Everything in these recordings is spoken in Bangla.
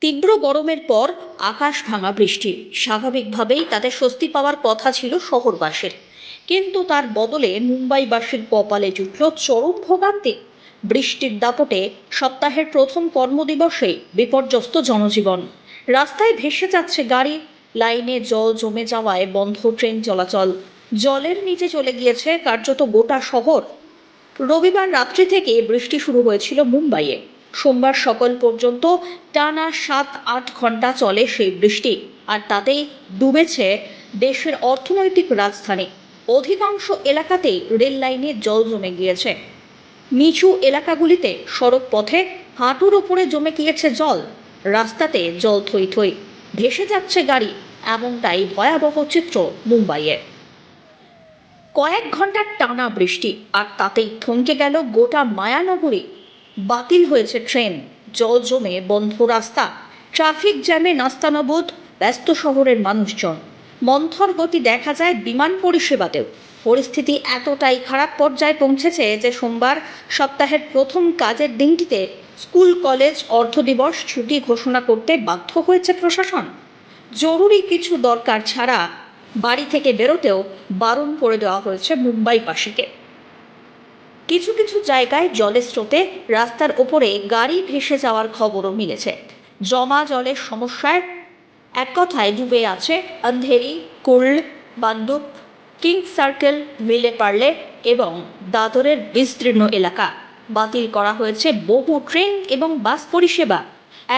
তীব্র গরমের পর আকাশ ভাঙা বৃষ্টি। স্বাভাবিকভাবেই তাদের স্বস্তি পাওয়ার কথা ছিল শহরবাসীর। কিন্তু তার বদলে মুম্বাইবাসীর কপালে জুটল চরম ভোগান্তি। বৃষ্টির দাপটে সপ্তাহের প্রথম কর্মদিবসে বিপর্যস্ত জনজীবন। রাস্তায় ভেসে যাচ্ছে গাড়ি, লাইনে জল জমে যাওয়ায় বন্ধ ট্রেন চলাচল। জলের নিচে চলে গিয়েছে কার্যত গোটা শহর। রবিবার রাত্রি থেকে বৃষ্টি শুরু হয়েছিল মুম্বাইয়ে। সোমবার সকাল পর্যন্ত টানা সাত, আট ঘণ্টা চলে সেই বৃষ্টি। আর তাতেই ডুবেছে দেশের অর্থনৈতিক রাজধানী। অধিকাংশ এলাকাতেই রেল লাইনে জল জমে গিয়েছে। নিচু এলাকাগুলিতে সড়ক পথে হাঁটুর ওপরে জমে গিয়েছে জল। রাস্তাতে জল থই থই। ভেসে যাচ্ছে গাড়ি, এমনটাই ভয়াবহ চিত্র মুম্বাইয়ের কয়েক ঘণ্টার টানা বৃষ্টি, আর তাতেই থমকে গেল গোটা মায়ানগরী বাতিল হয়েছে ট্রেন। জল জমে বন্ধ রাস্তা। ট্রাফিক জ্যামে নাস্তানবোধ ব্যস্ত শহরের মানুষজন। মন্থর গতি দেখা যায় বিমান পরিষেবাতেও। পরিস্থিতি এতটাই খারাপ পর্যায়ে পৌঁছেছে যে সোমবার সপ্তাহের প্রথম কাজের দিনটিতে স্কুল, কলেজ অর্ধ দিবস, ছুটি ঘোষণা করতে বাধ্য হয়েছে প্রশাসন। জরুরি কিছু দরকার ছাড়া বাড়ি থেকে বেরোতেও বারণ করে দেওয়া হয়েছে মুম্বাই মুম্বাইবাসীকে কিছু কিছু জায়গায় জলের স্রোতে রাস্তার ওপরে গাড়ি ভেসে যাওয়ার খবরও মিলেছে। জমা জলের সমস্যায় এক কথায় ডুবে আছে অন্ধেরি কুর্ল বান্দুপ কিং সার্কেল, মিলে পারলে এবং দাদরের বিস্তীর্ণ এলাকা। বাতিল করা হয়েছে বহু ট্রেন এবং বাস পরিষেবা।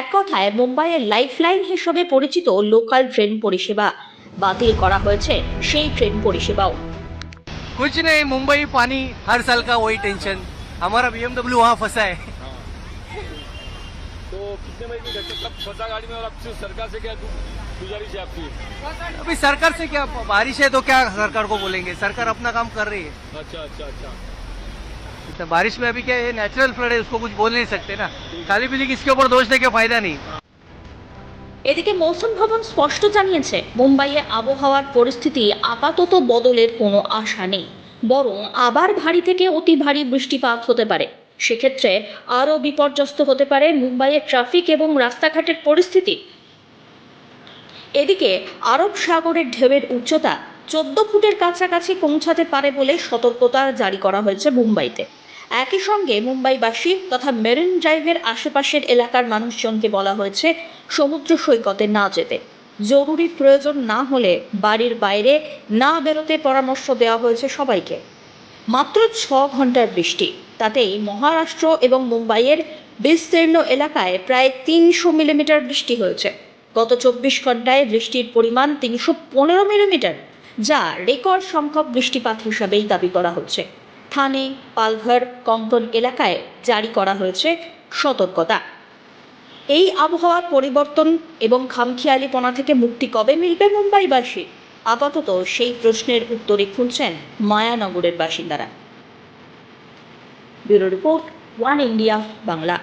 এক কথায় মুম্বাইয়ের লাইফলাইন হিসেবে পরিচিত লোকাল ট্রেন পরিষেবা। বাতিল করা হয়েছে সেই ট্রেন পরিষেবাও। कुछ नहीं मुंबई पानी। हर साल का वही टेंशन हमारा बीएमडब्ल्यू वहाँ फंसा है. तो कितने फंसा गाड़ी में और अब सिर्फ़ सरकार से क्या गुजारिश है आपकी? अभी सरकार से क्या बारिश है तो क्या सरकार को बोलेंगे? सरकार अपना काम कर रही है. अच्छा अच्छा अच्छा. तो बारिश में अभी क्या है नेचुरल फ्लड है उसको कुछ बोल नहीं सकते ना. खाली पीली किसके ऊपर दोष दे के फ़ायदा नहीं. এদিকে মৌসুম ভবন স্পষ্ট জানিয়েছে, মুম্বাইয়ে আবহাওয়ার পরিস্থিতি আপাতত বদলের কোনো আশা নেই। বরং আবার ভারী থেকে অতি ভারী বৃষ্টিপাত হতে পারে। সেক্ষেত্রে আরও বিপর্যস্ত হতে পারে মুম্বাইয়ের ট্রাফিক এবং রাস্তাঘাটের পরিস্থিতি। এদিকে আরব সাগরের ঢেউয়ের উচ্চতা চোদ্দ ফুটের কাছাকাছি পৌঁছাতে পারে বলে সতর্কতা জারি করা হয়েছে মুম্বাইতে। একই সঙ্গে মুম্বাইবাসী তথা মেরিন ড্রাইভের আশেপাশের এলাকার মানুষজনকে বলা হয়েছে সমুদ্র সৈকতে না যেতে। জরুরি প্রয়োজন না হলে বাড়ির বাইরে না বেরোতে পরামর্শ দেওয়া হয়েছে সবাইকে। মাত্র ছ ঘণ্টার বৃষ্টি, তাতেই মহারাষ্ট্র এবং মুম্বাইয়ের বিস্তীর্ণ এলাকায় প্রায় তিনশো মিলিমিটার বৃষ্টি হয়েছে। গত চব্বিশ ঘন্টায় বৃষ্টির পরিমাণ তিনশো পনেরো মিলিমিটার, যা রেকর্ড সংখ্যক বৃষ্টিপাত হিসাবেই দাবি করা হচ্ছে। থানে, পালঘর কঙ্কন এলাকায় জারি করা হয়েছে সতর্কতা। এই আবহাওয়ার পরিবর্তন এবং খামখিয়ালিপনা থেকে মুক্তি কবে মিলবে মুম্বাইবাসী? আপাতত সেই প্রশ্নের উত্তরে খুঁজছেন মায়ানগরের বাসিন্দারা। Bureau report, one India, Bangla.